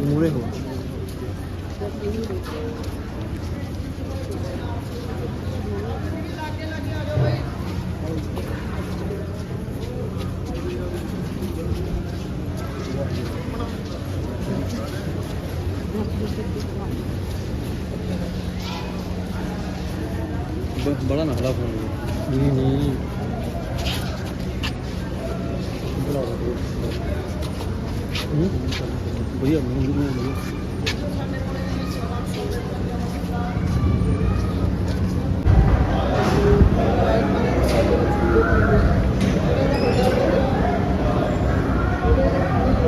ਮੂਰੇ ਹੋ। ਬੜਾ ਨਾ ਖੜਾ ਫੋਨ। ਨਹੀਂ ਨਹੀਂ।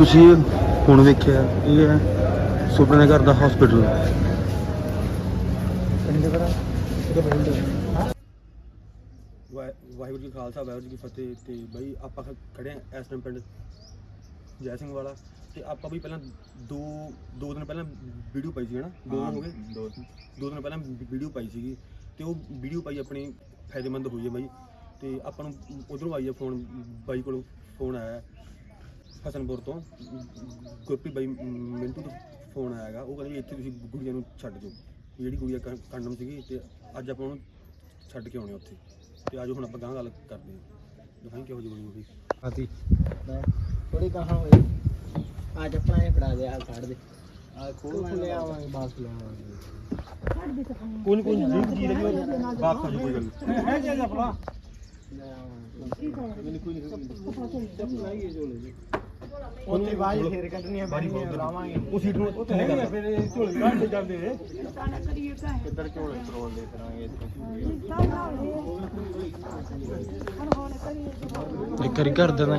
ਤੁਸੀਂ ਹੁਣ ਵੇਖਿਆ ਇਹ ਹੈ ਸੁਪਨੇ ਦੇ ਘਰ ਦਾ ਹਸਪੀਟਲ ਵਾਹਿਗੁਰੂ ਜੀ ਖਾਲਸਾ ਵਾਹਿਗੁਰੂ ਜੀ ਕੀ ਫਤਿਹ। ਤੇ ਬਈ ਆਪਾਂ ਖੜੇ ਆ ਇਸ ਟਾਈਮ ਪਿੰਡ ਜੈ ਸਿੰਘ ਵਾਲਾ। ਤੇ ਆਪਾਂ ਵੀ ਪਹਿਲਾਂ ਦੋ ਦੋ ਦਿਨ ਪਹਿਲਾਂ ਵੀਡੀਓ ਪਾਈ ਸੀ ਹਨਾ? ਦੋ ਹੋ ਗਏ? ਦੋ ਦੋ ਦਿਨ ਪਹਿਲਾਂ ਵੀਡੀਓ ਪਾਈ ਸੀਗੀ। ਤੇ ਉਹ ਵੀਡੀਓ ਪਾਈ ਆਪਣੀ ਫਾਇਦੇਮੰਦ ਹੋਈ ਹੈ ਬਾਈ। ਤੇ ਆਪਾਂ ਨੂੰ ਉਧਰੋਂ ਆਈ ਹੈ ਫੋਨ ਬਾਈ ਕੋਲੋਂ ਫੋਨ ਆਇਆ। ਹਸਨਪੁਰ ਤੋਂ। ਗੁਰਪ੍ਰੀਤ ਬਾਈ ਮਿੰਟੂ ਤੋਂ ਫੋਨ ਆਇਆ ਹੈਗਾ। ਉਹ ਕਹਿੰਦੇ ਵੀ ਇੱਥੇ ਤੁਸੀਂ ਗੁੜੀਆ ਨੂੰ ਛੱਡ ਦਿਓ ਵੀ ਜਿਹੜੀ ਗੁੜੀਆ ਕੰਡਮ ਸੀਗੀ ਤੇ ਅੱਜ ਆਪਾਂ ਉਹਨੂੰ ਛੱਡ ਕੇ ਆਉਣੇ ਉੱਥੇ। ਤੇ ਆਜੋ ਹੁਣ ਆਪਾਂ ਗਾਂ ਗੱਲ ਕਰਦੇ ਹਾਂ ਦਿਖਾਈ ਕਿਹੋ ਜਿਹੀ ਬਣੀ ਹੋਈ ਆਤੀ ਥੋੜੀ ਕਹਾਂ ਹੋਈ। ਅੱਜ ਆਪਣਾ ਇਹ ਫੜਾ ਦੇ ਆ ਕੱਢ ਦੇ। ਆ ਖੋਲ ਖੋਲੇ ਆਵਾਂਗੇ ਬਾਸ ਲੈ ਆਵਾਂਗੇ। ਕੋਈ ਕੋਈ ਜੀ ਜੀ ਲੱਗੀ ਬਾਤ ਕਰ ਕੋਈ ਗੱਲ ਨਹੀਂ ਹੈ ਜੀ ਆਪਣਾ ਲੈ ਆਵਾਂਗੇ। ਮੈਨੂੰ ਕੋਈ ਨਹੀਂ ਚੱਪ ਲਾਈਏ ਝੋਲੇ ਜੀ ਉੱਥੇ ਬਾਈ ਫੇਰ ਕੱਢਣੀਆਂ ਪੈਣੀਆਂ ਲਾਵਾਂਗੇ। ਉਹ ਸੀਟ ਨੂੰ ਉੱਥੇ ਹੈਗੇ ਫਿਰ ਝੋਲੇ ਕੱਢ ਜਾਂਦੇ ਨੇ। ਕਿੱਧਰ ਝੋਲੇ ਤਰੋਲ ਦੇ ਕਰਾਂਗੇ ਇੱਕ ਵਾਰੀ ਕਰ ਦੇਣਾ।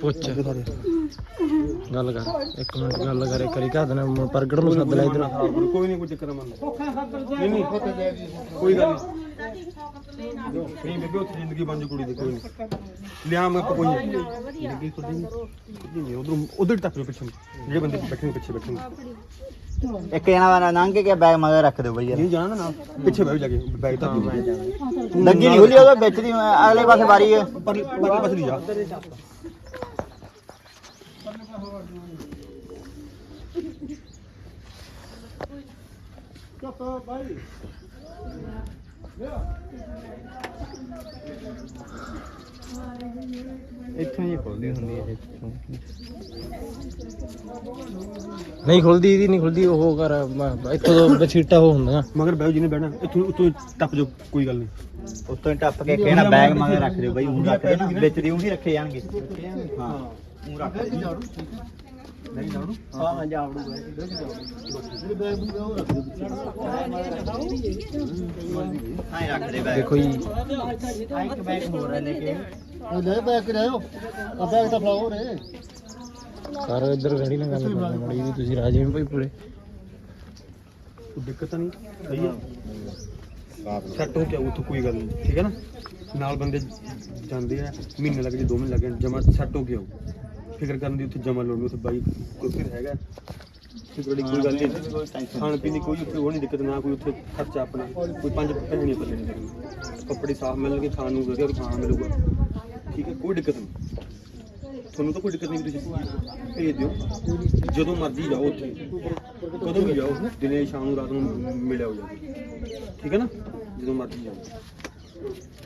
ਪੁੱਛ। ਗੱਲ ਕਰ ਇੱਕ ਮਿੰਟ ਗੱਲ ਕਰ ਇੱਕ ਵਾਰੀ ਕਰ ਦੇਣਾ। ਪ੍ਰਗਟ ਨੂੰ ਸੱਦ ਲੈ ਇਧਰ। ਕੋਈ ਨਹੀਂ ਕੋਈ ਚੱਕਰ ਮੰਨ ਨਹੀਂ ਨਹੀਂ ਕੋਈ ਗੱਲ ਨਹੀਂ। ਨਹੀਂ ਬੇਬੇ ਉੱਥੇ ਜ਼ਿੰਦਗੀ ਬਣ ਜੂ ਕੁੜੀ ਦੀ ਕੋਈ ਨਹੀਂ। ਲਿਆ ਮੈਂ ਕੋਈ ਨਹੀਂ ਜ਼ਿੰਦਗੀ ਕੁੜੀ ਨਹੀਂ ਨਹੀਂ ਉਧਰ ਉਧਰ ਜਾਓ ਪਿੱਛੇ। ਜਿਹੜੇ ਬੰਦੇ ਬੈਠੇ ਨੇ ਪਿੱਛੇ ਬੈਠੇ ਨੇ। ਇੱਕ ਜਣਾ ਲੰਘ ਕੇ ਬੈਗ ਮਗਰ ਰੱਖ ਦਿਓ ਬਈ ਨਹੀਂ ਜਾਣਾ ਨਾ ਪਿੱਛੇ ਬੈਠ ਜਾ ਕੇ ਬੈਗ ਤਾਂ ਲੱਗੀ ਨਹੀਂ ਖੁੱਲੀ ਉਹਦੇ ਵਿੱਚ ਦੀ ਅਗਲੇ ਪਾਸੇ ਬਾਰੀ ਹੈ। ਪਰ ਪਰ ਪਾਸੇ ਦੀ ਜਾ। ਇੱਥੋਂ ਹੀ ਖੁੱਲਦੀ ਹੁੰਦੀ ਹੈ ਨਹੀਂ ਖੁੱਲਦੀ ਇਹਦੀ ਨਹੀਂ ਖੁੱਲਦੀ ਉਹ ਕਰ ਇੱਥੋਂ ਤੋਂ ਬਛੀਟਾ ਉਹ ਹੁੰਦਾ। ਮਗਰ ਬੈਠ ਜੀ ਨੇ ਬੈਠਣਾ ਇੱਥੋਂ ਉੱਤੋਂ ਟੱਪ ਜਾਓ ਕੋਈ ਗੱਲ ਨਹੀਂ। ਉੱਤੋਂ ਹੀ ਟੱਪ ਕੇ ਕਹਿਣਾ ਬੈਗ ਮਗਰ ਰੱਖ ਦਿਓ ਬਈ ਉਹ ਰੱਖ ਨਾ ਵਿੱਚ ਦੀ ਉਂਗੀ ਰੱਖੇ ਜਾਣਗੇ। ਹਾਂ। ਉਹ ਰੱਖ ਦਿਓ ਨਹੀਂ ਜਾੜੂ ਹਾਂ ਹਾਂ ਜਾੜੂ ਮੇਰੇ ਬੈਗ ਵੀ ਉਹ ਰੱਖ ਦਿਓ ਹਾਂ ਰੱਖ ਦੇ ਬੈਗ ਦੇਖੋ ਜੀ। ਹਾਂ ਇੱਕ ਬੈਗ ਹੋਰ ਹੈ ਲੈ ਕੇ। ਉਹ ਲੈ ਬੈਗ ਰਹਿਓ ਆ ਬੈਗ ਤਾਂ ਫਲਾਓ ਰੇ ਕਰ ਇੱਧਰ ਗੜੀ ਨਾਲ ਗੱਲ ਕਰਨੀ ਮੜੀ ਵੀ ਤੁਸੀਂ ਰਾਜੇ ਵੀ ਭਾਈ ਪੂਰੇ। ਕੋਈ ਦਿੱਕਤ ਤਾਂ ਨਹੀਂ? ਸਹੀ ਹੈ ਸੈੱਟ ਹੋ ਕੇ ਉੱਥੋਂ ਕੋਈ ਗੱਲ ਨਹੀਂ। ਠੀਕ ਹੈ ਨਾ? ਨਾਲ ਬੰਦੇ ਜਾਂਦੇ ਆ ਮਹੀਨੇ ਲੱਗ ਜੇ ਦੋ ਮਹੀਨੇ ਲੱਗ ਜਾਣ ਜਮਾ ਸੈੱਟ ਹੋ ਕੇ ਆਊ ਫਿਕਰ ਕਰਨ ਦੀ ਉੱਥੇ ਜਮਾ ਲੋੜ ਨਹੀਂ, ਉੱਥੇ ਬਾਈ ਕੋਈ ਫਿਰ ਹੈਗਾ। ਸਿਕਿਉਰਿਟੀ ਕੋਈ ਗੱਲ ਨਹੀਂ, ਖਾਣ ਪੀਣ ਦੀ ਕੋਈ ਉੱਥੇ ਉਹ ਨਹੀਂ ਦਿੱਕਤ, ਨਾ ਕੋਈ ਉੱਥੇ ਖਰਚਾ ਆਪਣਾ, ਕੋਈ ਪੰਜ ਪੈਸੇ ਨਹੀਂ ਪੱਲੇ ਨਹੀਂ ਕੱਪੜੇ ਸਾਫ਼ ਮਿਲਣਗੇ, ਖਾਣ ਨੂੰ ਵਧੀਆ ਖਾਣਾ ਮਿਲੂਗਾ। ਠੀਕ ਹੈ, ਕੋਈ ਦਿੱਕਤ ਨਹੀਂ। ਤੁਹਾਨੂੰ ਤਾਂ ਕੋਈ ਦਿੱਕਤ ਨਹੀਂ ਤੁਸੀਂ ਭੇਜ ਦਿਓ। ਜਦੋਂ ਮਰਜ਼ੀ ਜਾਓ ਉੱਥੇ। ਕਦੋਂ ਵੀ ਜਾਓ, ਦਿਨੇ, ਸ਼ਾਮ ਨੂੰ ਰਾਤ ਨੂੰ ਮਿਲਿਆ ਹੋ ਜਾ ਠੀਕ ਹੈ ਨਾ? ਜਦੋਂ ਮਰਜ਼ੀ ਜਾਓ।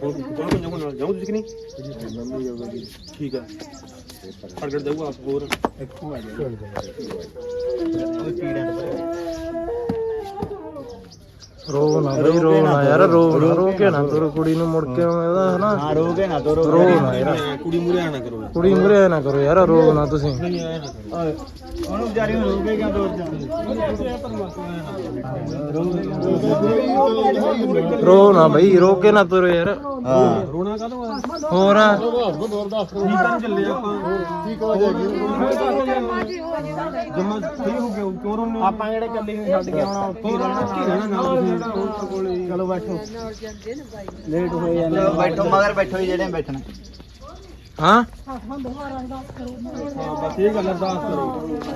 ਹੁਣ ਕੋਣ ਪੰਜਾਂ ਨਾਲ ਜਾਓ ਤੁਸੀਂ ਕਿ ਨਹੀਂ? ਠੀਕ ਆ ਪ੍ਰਗਟ ਜਾਊਗਾ ਆਪ ਹੋਰ ਇੱਥੋਂ ਆ ਜਾਓ ਉਹ ਪੀੜਾਂ ਰੋ ਨਾ ਬਈ ਰੋ ਨਾ ਯਾਰ ਰੋ ਨਾ। ਰੋ ਕੇ ਨਾ ਤੁਰ ਕੁੜੀ ਨੂੰ ਮੁੜ ਕੇ ਇਹਦਾ ਹਨਾ ਹਾਂ ਰੋਗੇ ਨਾ। ਤੋ ਰੋ ਨਾ ਯਾਰ ਕੁੜੀ ਮੂਰੇ ਆਣਾ ਕਰੋ ਕੁੜੀ ਮੁਰੇ ਨਾ ਕਰੋ ਯਾਰ ਰੋ ਨਾ ਤੁਸੀਂ। ਨਹੀਂ ਆਇਆ ਨਾ ਕਰੋ। ਉਹਨੂੰ ਵਿਚਾਰੀ ਨੂੰ ਰੋਗੇ ਕਿਉਂ ਤੋੜ ਰੋ ਨਾ ਬਈ ਰੋ ਕੇ ਨਾ ਤੁਰ ਯਾਰ। ਹਾਂ। ਰੋਣਾ ਕਾਹਦੋਂ ਆ ਹੋਰ। ਕਰਨ ਚੱਲੇ ਆਪਾਂ? ਠੀਕ ਹੋ ਜਾਏਗੀ ਜਮਾ ਸਹੀ ਹੋ ਗਿਆ ਕਿਉਂ ਰੋਣੇ ਆਪਾਂ ਜਿਹੜੇ ਕੱਲੀ ਨੂੰ ਛੱਡ ਕੇ ਆਉਣਾ ਉੱਥੇ ਰਹਿਣਾ। ਨਾਲ ਚਲੋ ਬੈਠੋ। ਲੇਟ ਹੋ ਜਾਂਦੇ ਬੈਠੋ ਮਗਰ ਬੈਠੋ ਹੀ ਜਿਹੜੇ ਬੈਠਣਾ। ਹਾਂ? ਹਾਂ ਬਸ ਇਹ ਗੱਲ ਅਰਦਾਸ ਕਰੋ।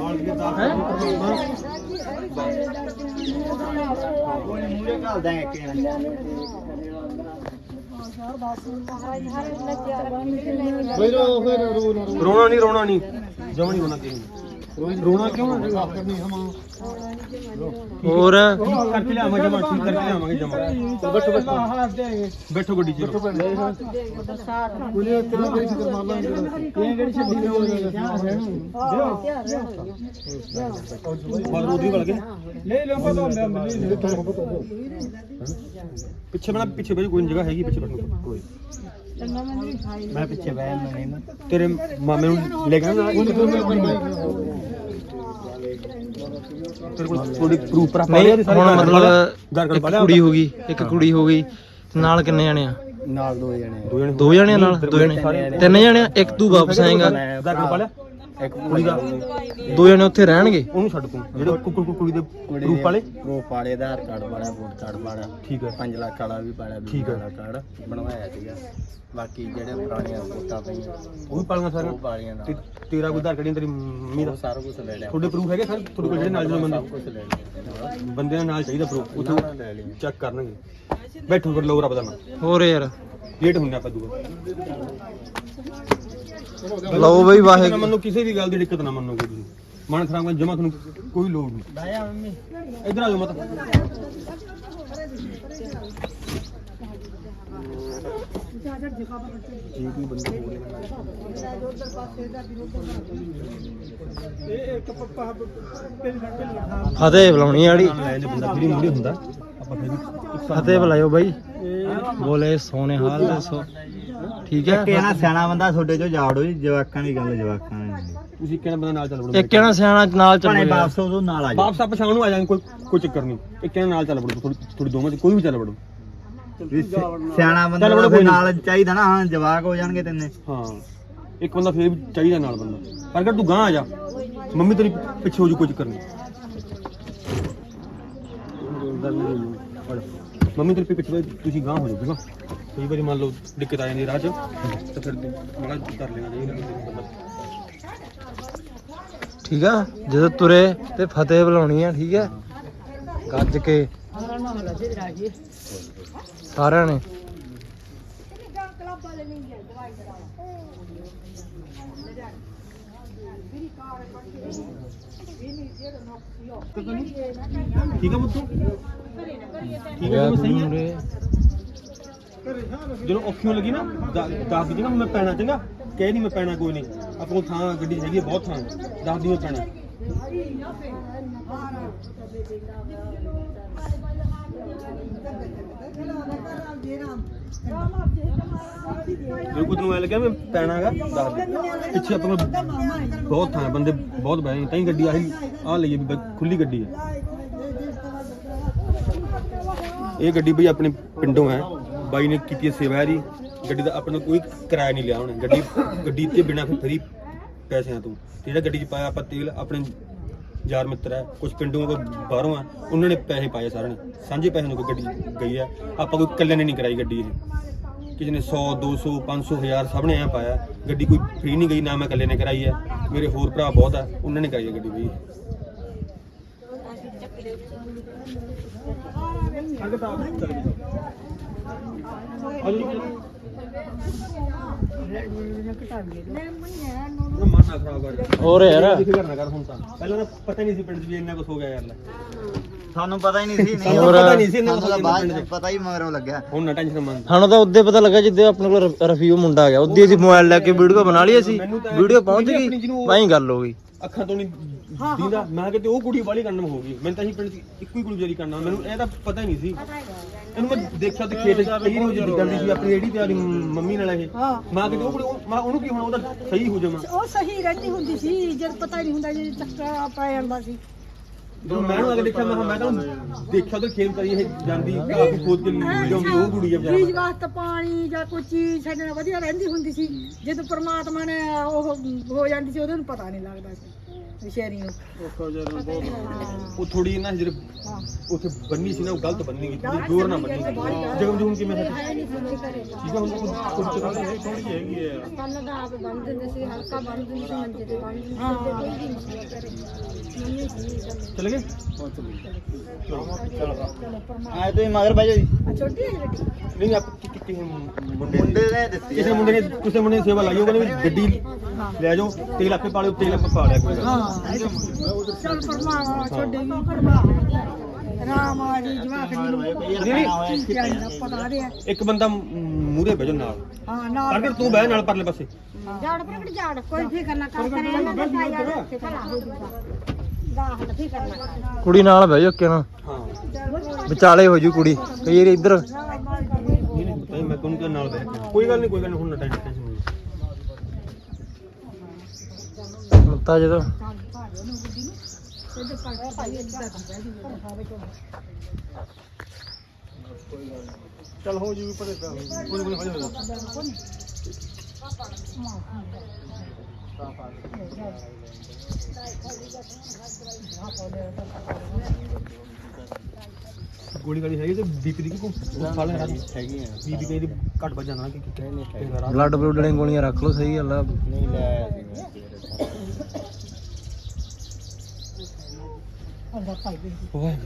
ਮਾਲਕ ਦੀ ਅਰਦਾਸ ਕੋਈ ਮੂਰੇ ਘਾਲ ਦਾਂਗੇ ਕਿਹਨੇ ਰੋਣਾ ਨਹੀਂ ਰੋਣਾ ਨਹੀਂ। ਜਮਾ ਨਹੀਂ ਰੋਣਾ ਕਿਸੇ ਨੂੰ। ਰੋਣਾ ਕਿਉਂ ਹੈ ਹੋਰ? ਕਰਕੇ ਲਿਆਵਾਂ ਜਮਾ ਠੀਕ ਕਰਕੇ ਲਿਆਵਾਂਗੇ ਜਮਾ ਬੈਠੋ ਬੈਠੋ। ਬੈਠੋ ਗੱਡੀ 'ਚ। ਬਾਲ ਰੋਦੀ ਵੜ ਕੇ ਲੈ ਲੈ ਪਿੱਛੇ ਬਣਾ ਪਿੱਛੇ ਬਈ ਕੋਈ ਜਗ੍ਹਾ ਹੈਗੀ ਪਿੱਛੇ ਬੈਠਣ ਕੋਈ ਮੈਂ ਪਿੱਛੇ ਬਹਿ ਨਹੀਂ ਨਾ। ਤੇਰੇ ਮਾਮੇ ਨੂੰ ਲੈ ਕੇ ਨਾ ਤੇਰੇ ਕੋਲ ਥੋੜੀ ਪ੍ਰੂਫ ਪਰ ਨਹੀਂ ਹੁਣ ਮਤਲਬ ਇੱਕ ਕੁੜੀ ਹੋ ਗਈ ਇੱਕ ਕੁੜੀ ਹੋ ਗਈ ਨਾਲ ਕਿੰਨੇ ਜਾਣੇ ਆ? ਨਾਲ ਦੋ ਜਣੇ। ਦੋ ਜਣੇ ਦੋ ਜਣੇ ਨਾਲ ਦੋ ਜਣੇ? ਤਿੰਨ ਜਣੇ ਆ? ਇੱਕ ਤੂੰ ਵਾਪਸ ਆਏਗਾ। ਇੱਕ ਕੁੜੀ ਦਾ। ਦੋ ਜਣੇ ਉੱਥੇ ਰਹਿਣਗੇ? ਉਹਨੂੰ ਛੱਡ ਤੂੰ। ਜਿਹੜੇ ਕੁ- ਕੁ- ਕੁੜੀ ਦੇ ਪ੍ਰੂਫ ਵਾਲੇ? ਉਹ ਪਾਲੇ ਆਧਾਰ ਕਾਰਡ ਵਾਲਾ ਵੋਟ ਕਾਰਡ ਵਾਲਾ ਠੀਕ ਹੈ। 5 ਲੱਖ ਵਾਲਾ ਵੀ ਪਾਲਿਆ ਠੀਕ ਹੈ। ਵਾਲਾ ਕਾਰਡ ਬਣਵਾਇਆ ਸੀਗਾ। ਬਾਕੀ ਜਿਹੜੇ ਪੁਰਾਣੀਆਂ ਵੋਟਾਂ ਪਈਆਂ ਉਹ ਵੀ ਪਾਲੀਆਂ ਸਾਰੀਆਂ? ਉਹ ਪਾਲੀਆਂ ਨਾਲ। ਤੇ ਤੇਰਾ ਕੋਈ ਆਧਾਰ ਕਾਰਡ ਤੇਰੀ ਮੰਮੀ ਦਾ? ਸਾਰਾ ਕੁਝ ਲੈ ਲਿਆ। ਤੁਹਾਡੇ ਪ੍ਰੂਫ ਹੈਗੇ ਸਰ? ਤੁਹਾਡੇ ਕੋਲ ਜਿਹੜੇ ਨਾਲ ਜਿਹੜੇ ਸਭ ਬੰਦੇ ਨਾਲ ਚਾਹੀਦਾ ਪ੍ਰੂਫ ਉੱਥੇ ਚੈੱਕ ਕਰਨਗੇ। ਬੈਠੋ ਫਿਰ ਲਓ ਰੱਬ ਦਾ ਨਾਮ। ਹੋਰ ਯਾਰ। ਲੇਟ ਹੁੰਨੇ ਆਪਾਂ ਦੂਆ ਲਓ ਬਈ ਨਾ ਵਾਹਿਗੁਰੂ। ਮੰਨੋ ਕਿਸੇ ਵੀ ਗੱਲ ਦੀ ਦਿੱਕਤ ਨਾ ਮੰਨੋਗੇ ਤੁਸੀਂ। ਮਨ ਖਰਾਬ ਕਰ ਜਮਾ ਤੁਹਾਨੂੰ ਕੋਈ ਲੋੜ ਨਹੀਂ। ਬਾਇਆ ਮੰਮੀ। ਇਧਰ ਆ ਜਾਓ ਮਤ। ਜੀ ਕੋਈ ਬੰਦੇ ਹੋ ਫਤਿਹ ਬੁਲਾਉਣੀ ਸਾਥ ਫਤਿਹ ਬੁਲਾਇਓ ਬਾਈ। ਬੋਲੇ ਸੋਨੇ ਹਾਲ ਦੱਸੋ। ਠੀਕ ਹੈ? ਕਹਿਣਾ ਸਿਆਣਾ ਬੰਦਾ ਤੁਹਾਡੇ ਚੋਂ ਜਾੜੋ ਜੀ ਜਵਾਕਾਂ ਦੀ ਗੱਲ ਜਵਾਕਾਂ ਦੀ ਤੁਸੀਂ ਕਿਹੜਾ ਬੰਦਾ ਨਾਲ ਚੱਲ ਵੜੋ। ਇੱਕ ਜਣਾ ਸਿਆਣਾ ਨਾਲ ਚੱਲੋ ਯਾਰ। ਵਾਪਸ ਉਹ ਨਾਲ ਆ ਜਾ ਵਾਪਸ ਆਪਾਂ ਸ਼ਾਮ ਨੂੰ ਆ ਜਾਾਂਗੇ ਕੋਈ ਕੋਈ ਚੱਕਰ ਨਹੀਂ। ਇੱਕ ਕਿਹੜਾ ਨਾਲ ਚੱਲ ਵੜੋ ਥੋੜੀ ਥੋੜੀ ਦੋਵਾਂ ਚ ਕੋਈ ਵੀ ਚੱਲ ਵੜੋ। ਸਿਆਣਾ ਬੰਦਾ ਕੋਈ। ਨਾਲ ਚਾਹੀਦਾ ਨਾ ਹਾਂ ਜਵਾਕ ਹੋ ਜਾਣਗੇ ਤੈਨੇ। ਹਾਂ। ਇੱਕ ਬੰਦਾ ਫੇਰ ਵੀ ਚਾਹੀਦਾ ਨਾਲ ਬੰਦਾ। ਪਰ ਅਗਰ ਤੂੰ ਗਾਂ ਆ ਜਾ ਮੰਮੀ ਤੇਰੀ ਪਿੱਛੇ ਹੋ ਜੂ ਕੋਈ ਚੱਕਰ ਨਹੀਂ। ਮੰਮੀ ਤੇਰੇ ਪਿੱਛੇ ਤੁਸੀਂ ਗਾਂ ਹੋ ਜਾਓਗੇ ਨਾ। ਕਈ ਵਾਰੀ ਮੰਨ ਲਓ ਦਿੱਕਤ ਆ ਜਾਂਦੀ ਰਾਹ 'ਚ ਤਾਂ ਫਿਰ ਮੜਾ ਕਰ ਲੈਣਾ ਚਾਹੀਦਾ ਠੀਕ ਆ? ਜਦੋਂ ਤੁਰੇ ਤੇ ਫਤਿਹ ਬੁਲਾਉਣੀ ਆ ਠੀਕ ਹੈ ਗੱਜ ਕੇ। ਸਾਰਿਆਂ ਨੇ। ਠੀਕ ਹੈ ਪੁੱਤੂ? ਠੀਕ ਉਹ ਸਹੀ ਹੈ ਜਦੋਂ ਔਖੀਆਂ ਲੱਗੀ ਨਾ ਦ- ਦੱਸ ਦੀ ਨਾ ਮੈਂ ਪੈਣਾ ਚੰਗਾ, ਕਹਿ ਨਹੀਂ ਮੈਂ ਪੈਣਾ ਕੋਈ ਨਹੀਂ। ਆਪਾਂ ਥਾਂ, ਗੱਡੀ 'ਚ ਹੈਗੀ ਬਹੁਤ ਥਾਂ। ਦੱਸ ਦੀ ਮੈਂ ਪੈਣਾ। ਜੇ ਕੋਈ ਤੈਨੂੰ ਐ ਲੱਗਿਆ ਮੈਂ ਪੈਣਾ ਦੱਸ ਦੇ ਪਿੱਛੇ ਆਪਾਂ ਬਹੁਤ ਥਾਂ ਬੰਦੇ ਬਹੁਤ ਬਹਿ ਨੇ ਤਾਂ ਹੀ ਗੱਡੀ ਆਹੀ ਆ ਲਈਏ ਵੀ ਖੁੱਲੀ ਗੱਡੀ ਹੈ। ਇਹ ਗੱਡੀ ਬਈ ਆਪਣੇ ਪਿੰਡੋਂ ਹੈ। ਬਾਈ ਨੇ ਕੀਤੀ ਹੈ ਸੇਵਾ ਇਹਦੀ। ਗੱਡੀ ਦਾ ਆਪਣੇ ਕੋਈ ਕਿਰਾਇਆ ਨਹੀਂ ਲਿਆ ਉਹਨੇ। ਗੱਡੀ ਗੱਡੀ ਤੇ ਬਿਨਾ ਫਰੀ ਪੈਸਿਆਂ ਤੋਂ। ਤੇ ਜਿਹੜਾ ਗੱਡੀ 'ਚ ਪਾਇਆ ਆਪਾਂ ਤੇਲ, ਆਪਣੇ ਯਾਰ ਮਿੱਤਰ ਹੈ ਕੁਝ ਪਿੰਡੋਂ ਕੋਈ ਬਾਹਰੋਂ ਆ, ਉਹਨਾਂ ਨੇ ਪੈਸੇ ਪਾਏ ਸਾਰਿਆਂ ਨੇ। ਸਾਂਝੇ ਪੈਸੇ ਨੂੰ ਕੋਈ ਗੱਡੀ ਗਈ ਹੈ। ਆਪਾਂ ਕੋਈ ਇਕੱਲੇ ਨੇ ਨਹੀਂ ਕਰਾਈ ਗੱਡੀ ਇਹ। ਕਿਸੇ ਨੇ 100 200 500 1000 ਸਭ ਨੇ ਐ ਪਾਇਆ। ਗੱਡੀ ਕੋਈ ਫ੍ਰੀ ਨਹੀਂ ਗਈ, ਨਾ ਮੈਂ ਇਕੱਲੇ ਨੇ ਕਰਾਈ ਹੈ। ਮੇਰੇ ਹੋਰ ਭਰਾ ਬਹੁਤ ਆ, ਉਹਨਾਂ ਨੇ ਕਰਾਈ ਹੈ ਗੱਡੀ ਬਈ। ਉਹ ਮਨ ਹੋਰ ਯਾਰ। ਫਿਕਰ ਨਾ ਕਰ ਹੁਣ ਤਾਂ। ਪਹਿਲਾਂ ਤਾਂ ਪਤਾ ਹੀ ਨਹੀਂ ਸੀ ਪਿੰਡ 'ਚ ਵੀ ਇੰਨਾ ਕੁਝ ਹੋ ਗਿਆ ਯਾਰ ਲੈ। ਸਾਨੂੰ ਪਤਾ ਹੀ ਨਹੀਂ ਸੀ ਨਹੀਂ ਸਾਨੂੰ ਪਤਾ ਨਹੀਂ ਸੀ ਇੰਨਾ ਕੁਝ ਸਾਨੂੰ ਤਾਂ ਬਾਅਦ 'ਚ। ਪਤਾ ਹੀ ਮਗਰੋਂ ਲੱਗਿਆ। ਹੁਣ ਨਾ ਟੈਨਸ਼ਨ ਮੰਨ। ਸਾਨੂੰ ਤਾਂ ਉਦੋਂ ਪਤਾ ਲੱਗਾ ਜਿੱਦੇ ਆਪਣੇ ਕੋਲ ਰ- ਰਫੀਓ ਮੁੰਡਾ ਆ ਗਿਆ। ਉਦੋਂ ਅਸੀਂ ਮੋਬਾਈਲ ਲੈ ਕੇ ਵੀਡੀਓ ਬਣਾ ਲਈ ਅਸੀਂ। ਵੀਡੀਓ ਪਹੁੰਚ ਗਈ। ਵਾਹੀਂ ਗੱਲ ਹੋ ਗਈ। ਅੱਖਾਂ ਤੋਂ ਨਹੀਂ ਦੀਦਾ। ਮੈਂ ਕਿਤੇ ਉਹ ਕੁੜੀ ਵਾਲੀ ਕੰਨਮ ਹੋ ਗਈ। ਮੈਨੂੰ ਤਾਂ ਹੀ ਪਿੰਡ 'ਚ ਇੱਕੋ ਹੀ ਕੁੜੀ ਜਿਹੜੀ ਕਰਨਾ ਮੈਨੂੰ ਇਹ ਤਾਂ ਪਤਾ ਹੀ ਨਹੀਂ ਸੀ। ਇਹਨੂੰ ਮੈਂ ਦੇਖਿਆ ਤੇ ਖੇਤ 'ਚ ਕਹੀ ਨਹੀਂ ਜਿੱਦੀ ਜਾਂਦੀ ਸੀ ਆਪਣੀ ਰੇੜੀ ਤੇ ਆਦੀ ਮੰਮੀ ਨਾਲ ਇਹ। ਹਾਂ। ਮੈਂ ਕਿਤੇ ਉਹ ਮੈਂ ਉਹਨੂੰ ਕੀ ਹੋਣਾ ਉਹਦਾ ਸਹੀ ਹੋ ਜਾਵਾਂ ਉਹ ਸਹੀ ਰਹਿੰਦੀ ਹੁੰਦੀ ਸੀ ਜਦ ਪਤਾ ਹੀ ਨਹੀਂ ਹੁੰਦਾ ਜੇ ਚੱਕਾ ਪੈ ਜਾਂਦਾ ਸੀ। ਜਦੋਂ ਮੈਂ ਉਹਨੂੰ ਅਗੇ ਦੇਖਿਆ ਮੈਂ ਕਿਹਾ ਮੈਂ ਤਾਂ ਦੇਖਿਆ ਤਾਂ ਖੇਤ ਕਰੀ ਇਹ ਜਾਂਦੀ ਘਾਹ ਨੂੰ ਖੋਦ ਕੇ ਲਿਆਉਂਦੀ ਉਹ ਕੁੜੀ ਆ ਬੀਜ ਵਾਸਤੇ ਪਾਣੀ ਜਾਂ ਕੋਈ ਚੀਜ਼ ਸਾਡੇ ਨਾਲ ਵਧੀਆ ਰਹਿੰਦੀ ਹੁੰਦੀ ਸੀ ਜਦੋਂ ਪ੍ਰਮਾਤਮਾ ਨੇ ਉਹ ਹੋ ਜਾਂਦੀ ਸੀ ਉਹਦੇ ਨੂੰ ਪਤਾ ਨਹੀਂ ਲੱਗਦਾ ਸੀ। ਵਿਸ਼ੇਰੀ ਨੂੰ। ਉਹ ਥੋੜੀ ਨਾ ਜਿਹੜੇ ਉੱਥੇ ਬੰਨੀ ਸੀ ਨਾ ਉਹ ਗਲਤ ਬੰਨੀ ਗਈ ਥੋੜੀ ਜ਼ੋਰ ਨਾਲ ਬੰਨੀ ਜਗਮ ਜੂਮ ਕਿਵੇਂ ਹੈ ਠੀਕ ਹੈ ਹੁਣ ਕੁਝ ਥੋੜੀ ਹੈਗੀ ਹੈ ਕੱਲ ਦਾ ਆਪ ਬੰਨ ਦਿੰਦੇ ਸੀ ਹਲਕਾ ਬੰਨ ਦਿੰਦੇ ਸੀ ਮੰਜੇ ਤੇ ਬੰਨ ਦਿੰਦੇ ਸੀ ਤੇ ਕੋਈ ਵੀ ਨਹੀਂ ਸੀ ਕਰੇ ਮੰਮੀ ਸੀ ਗੱਲ ਚਲੇ ਗਏ? ਆਏ ਤੁਸੀਂ ਮਗਰ ਬਹਿ ਜਾਓ ਜੀ। ਆ ਛੋਟੀ ਹੈ ਜਿਹੜੀ? ਨਹੀਂ ਆਪ ਕਿ- ਕਿ- ਕਿਸੇ ਮੁੰਡੇ ਮੁੰਡੇ ਨੇ ਦਿੱਤੀ ਕਿਸੇ ਮੁੰਡੇ ਨੇ ਕਿਸੇ ਮੁੰਡੇ ਨੇ ਸੇਵਾ ਲਾਈ ਉਹ ਕਹਿੰਦੇ ਵੀ ਗੱਡੀ ਲੈ ਜਾਓ ਤੇਲ ਆਪੇ ਪਾ ਲਿਓ ਤੇਲ ਆਪੇ ਪਾ ਲਿਆ ਕੋਈ ਗੱਲ ਨੀ। ਚਲ ਪਰਮਾਤਮਾ ਛੋਡੇ ਵੀ ਪਰਮਾਤਮਾ ਰਾਮ ਆ ਜੀ ਜਵਾਕ ਜੀ ਨੂੰ ਕੀ ਕਹਿੰਦਾ ਪਤਾ ਰਿਹਾ ਇੱਕ ਬੰਦਾ ਮੂਰੇ ਬਹਿ ਜਾਓ ਨਾਲ। ਹਾਂ ਨਾਲ ਅਗਰ ਤੂੰ ਬਹਿ ਨਾਲ ਪਰਲੇ ਪਾਸੇ। ਝਾੜ ਪ੍ਰਗਟ ਝਾੜ ਕੋਈ ਫਿਕਰ ਨਾ ਕਰ ਕਰੇ ਇਹਨਾਂ ਦੇ ਪਾਇਆ ਉੱਥੇ ਭਲਾ ਹੋ ਜੂਗਾ। ਗਾਹ ਨਾ ਫਿਕਰ ਨਾ ਕਰ। ਕੁੜੀ ਨਾਲ ਬਹਿ ਜਾ ਕਿਉਂ ਹਾਂ। ਵਿਚਾਲੇ ਹੋ ਜੂ ਕੁੜੀ। ਕਈ ਇੱਧਰ। ਨਹੀਂ ਨਹੀਂ ਤਾਂ ਮੈਂ ਤੁਹਾਨੂੰ ਨਾਲ ਬਹਿ ਕੇ। ਕੋਈ ਗੱਲ ਨਹੀਂ ਕੋਈ ਗੱਲ ਨਹੀਂ ਹੁਣ ਨਾ ਟੈਨਸ਼ਨ ਟੈਨਸ਼ਨ ਜਦੋਂ। ਚੱਲ ਹੋ ਜੀ ਪਰੇ ਤਾਂ ਕੋਈ ਕੋਈ ਹੋ ਜਾਊਗਾ। ਗੋਲੀ ਗਾਲੀ ਹੈਗੀ ਤੇ ਬੀਪੀ ਦੀ ਕੋ ਖਾ ਲੈ ਹੈਗੀ ਹੈ ਬੀਪੀ ਕਹੀ ਘੱਟ ਵੱਜ ਜਾਣਾ ਕਿ ਕਿ ਨਹੀਂ ਬਲੱਡ ਬਲੂਡ ਵਾਲੀਆਂ ਗੋਲੀਆਂ ਰੱਖ ਲਓ ਸਹੀ ਗੱਲ ਆ। ਨਹੀਂ ਲੈ ਓਏ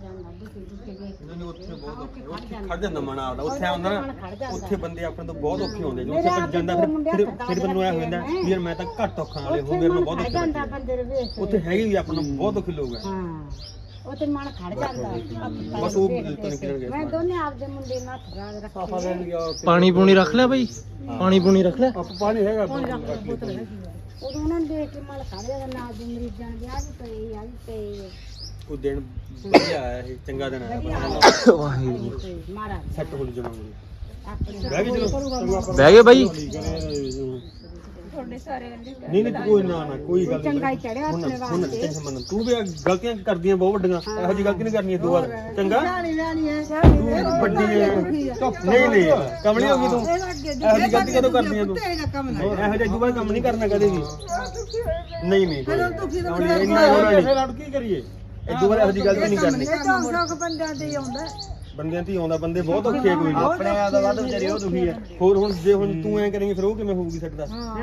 ਨਹੀਂ ਨਹੀਂ ਉੱਥੇ ਬਹੁਤ ਔਖੇ ਉੱਥੇ ਖੜ ਜਾਂਦਾ ਮਨ ਆਪਦਾ। ਉੱਥੇ ਆਉਂਦਾ ਨਾ ਉੱਥੇ ਬੰਦੇ ਆਪਣੇ ਤੋਂ ਬਹੁਤ ਔਖੇ ਹੁੰਦੇ ਜੋ ਉੱਥੇ ਤੱਕ ਜਾਂਦਾ ਫਿਰ ਫਿਰ ਫਿਰ ਬੰਦੇ ਨੂੰ ਐ ਹੋ ਜਾਂਦਾ ਵੀ ਯਾਰ ਮੈਂ ਤਾਂ ਘੱਟ ਔਖਾ ਵਾਲੇ ਹੋ ਮੇਰੇ ਨਾਲ ਬਹੁਤ ਔਖੇ ਜਾਂਦਾ ਬੰਦੇ। ਬੰਦੇ ਦੇ ਵੇਖ ਉੱਥੇ ਹੈਗੇ ਵੀ ਆਪਣਾ ਬਹੁਤ ਔਖੇ ਲੋਕ ਆ। ਹਾਂ ਉਹ ਤੇ ਮਨ ਖੜ ਜਾਂਦਾ। ਬਸ ਉਹ ਤਾਂ ਨਿਕਲਣਗੇ ਮੈਂ ਦੋਨੇ ਆਪਦੇ ਮੁੰਡੇ ਨਾਲ ਹੱਥ ਰਾਜ ਰੱਖੇ ਪਾਣੀ ਪੂਣੀ ਰੱਖ ਲਿਆ ਬਾਈ? ਪਾਣੀ ਪੂਣੀ ਰੱਖ ਲਿਆ ਪਾਣੀ ਹੈਗਾ ਉਦੋਂ ਉਹਨਾਂ ਨੂੰ ਦੇਖ ਕੇ ਮਨ ਖੜ ਜਾਂਦਾ ਨਾਲ ਦੇ ਮਰੀਜ਼ਾਂ ਦੇ ਆ ਵੀ ਪਏ ਆ ਵੀ ਪਏ ਉਹ ਦਿਨ ਵਧੀਆ ਆਇਆ ਇਹ ਚੰਗਾ ਦਿਨ ਆਇਆ। ਵਾਹਿਗੁਰੂ। ਪਏ ਮਾਰਾ ਸੈੱਟ ਹੋ ਜਾਵਾਂਗੇ ਆਪਣੇ ਬਹਿ ਗਏ ਚਲੋ। ਨਹੀਂ ਨਹੀਂ ਕੋਈ ਨਾ ਨਾ ਕੋਈ ਗੱਲ ਨਹੀਂ। ਚੰਗਾ ਹੀ ਚੜਿਆ ਹੁਣ ਆਪਣੇ ਮੰਨ ਤੂੰ ਵੀ ਗਲਤੀਆਂ ਕਰਦੀਆਂ ਬਹੁਤ ਵੱਡੀਆਂ। ਇਹੋ ਜਿਹੀ ਗਲਤੀ ਨਹੀਂ ਕਰਨੀ ਦੋ ਵਾਰ। ਚੰਗਾ? ਹੈ। ਤੂੰ ਵੱਡੀ ਹੈ। ਨਹੀਂ ਨਹੀਂ। ਕਮਲੀ ਹੋ ਗਈ ਤੂੰ। ਇਹੋ ਜਿਹੀ ਗਲਤੀ ਕਦੋਂ ਕਰਦੀਆਂ ਤੂੰ? ਤੇਰਾ ਕੰਮ ਨਾ ਇਹੋ ਜਿਹਾ ਦੁਬਾਰਾ ਕੰਮ ਨਹੀਂ ਕਰਨਾ ਕਦੇ ਵੀ। ਨਹੀਂ ਨਹੀਂ ਤੂੰ ਕਮਲੀ ਇੰਨਾ ਹੋਣਾ ਨਹੀਂ। ਫਿਰ ਕੀ ਕਰੀਏ? ਇਹ ਦੁਬਾਰਾ ਇਹੋ ਜਿਹੀ ਗਲਤੀ ਨਹੀਂ ਕਰਨੀ। ਇਹ ਤਾਂ ਸੌਖ ਬੰਦਿਆਂ ਤੇ ਹੀ ਆਉਂਦਾ। ਬੰਦਿਆਂ ਤੇ ਹੀ ਆਉਂਦਾ ਬੰਦੇ ਬਹੁਤ ਔਖੇ ਆ ਕੋਈ ਵੀ। ਆਪਣੇ ਆਪ ਦਾ ਵੱਧ ਵਿਚਾਰੀ ਉਹ ਦੁਖੀ ਹੈ। ਹੋਰ ਹੁਣ ਜੇ ਹੁਣ ਤੂੰ ਐ ਕਰੇਂਗੀ ਫਿਰ ਉਹ ਕਿਵੇਂ ਹੋਊਗੀ ਸਾਡਾ ਹਾਂ।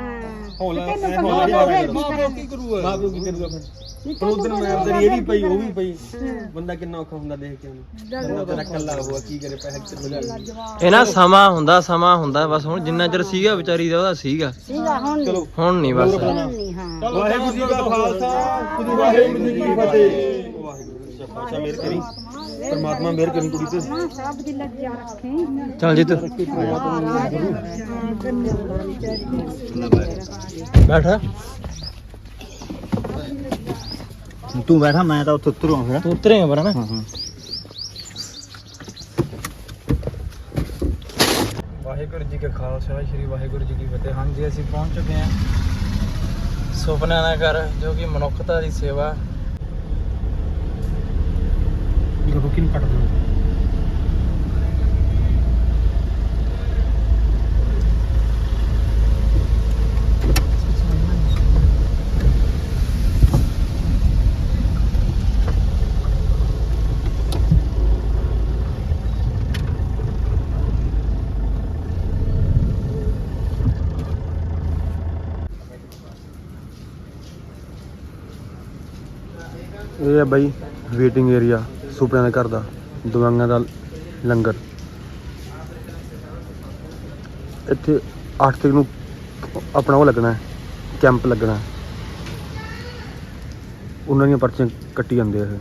ਹੌਲਾ ਤੈਨੂੰ ਹੌਲਾ ਤਾਂ ਮਾਂ ਪਿਓ ਕੀ ਕਰੂਗਾ? ਮਾਂ ਪਿਓ ਕੀ ਕਰੂਗਾ ਫਿਰ? ਪਰ ਉਧਰ ਮੈਂ ਅੰਦਰ ਇਹ ਵੀ ਪਈ ਉਹ ਵੀ ਪਈ। ਬੰਦਾ ਕਿੰਨਾ ਔਖਾ ਹੁੰਦਾ ਦੇਖ ਕੇ ਉਹਨੂੰ। ਬੰਦਾ ਤੇਰਾ ਕੱਲਾ ਹੋਆ ਕੀ ਕਰੇ ਪੈਸੇ ਕਿੱਥੇ ਮਿਲਿਆ ਇਹ ਨਾ ਸਮਾਂ ਹੁੰਦਾ ਸਮਾਂ ਹੁੰਦਾ ਬਸ ਹੁਣ ਜਿੰਨਾ ਚਿਰ ਸੀਗਾ ਵਿਚਾਰੀ ਦਾ ਉਹਦਾ ਸੀਗਾ। ਸੀਗਾ ਹੁਣ ਚਲੋ। ਹੁਣ ਨਹੀਂ ਬਸ। ਨਹੀਂ ਹਾਂ। ਵਾਹਿਗੁਰੂ ਜੀ ਕਾ ਖਾਲਸਾ ਵਾਹਿਗੁਰੂ ਜੀ ਕੀ ਫਤਿਹ। ਵਾਹਿਗੁਰੂ ਜੀ ਕਾ ਖਾਲਸਾ ਮੇਰ ਕਰੀ ਪਰਮਾਤਮਾ ਮੇਰ ਕਰੀ ਕੁੜੀ ਤੇ ਨਾ ਸਭ ਦੀ ਲੱਜਾ ਰੱਖੀ ਚੱਲ ਜੀ ਤੂੰ ਬੈਠ ਤੂੰ ਬੈਠਾ ਮੈਂ ਤਾਂ ਉੱਥੇ ਉਤਰੂ ਫਿਰ ਤੂੰ ਉਤਰੇਗਾ ਪਰ ਨਾ ਹਾਂ ਹਾਂ ਵਾਹਿਗੁਰੂ ਜੀ ਕਾ ਖਾਲਸਾ ਸ੍ਰੀ ਵਾਹਿਗੁਰੂ ਜੀ ਕੀ ਫਤਿਹ ਹਾਂਜੀ ਅਸੀਂ ਪਹੁੰਚ ਚੁੱਕੇ ਹਾਂ ਸੁਪਨਿਆਂ ਦਾ ਘਰ ਜੋ ਕਿ ਮਨੁੱਖਤਾ ਦੀ ਸੇਵਾ लाइन कट दो ये भाई वेटिंग एरिया। ਵੇਟਿੰਗ ਸੁਪਨਿਆਂ ਦੇ ਘਰ ਦਾ, ਦਵਾਈਆਂ ਦਾ ਲੰਗਰ। ਇੱਥੇ 8 ਤਰੀਕ ਨੂੰ ਆਪਣਾ ਉਹ ਲੱਗਣਾ ਹੈ ਕੈਂਪ ਲੱਗਣਾ। ਹੈ ਉਹਨਾਂ ਦੀਆਂ ਪਰਚੀਆਂ ਕੱਟੀ ਜਾਂਦੇ ਆ ਇਹ।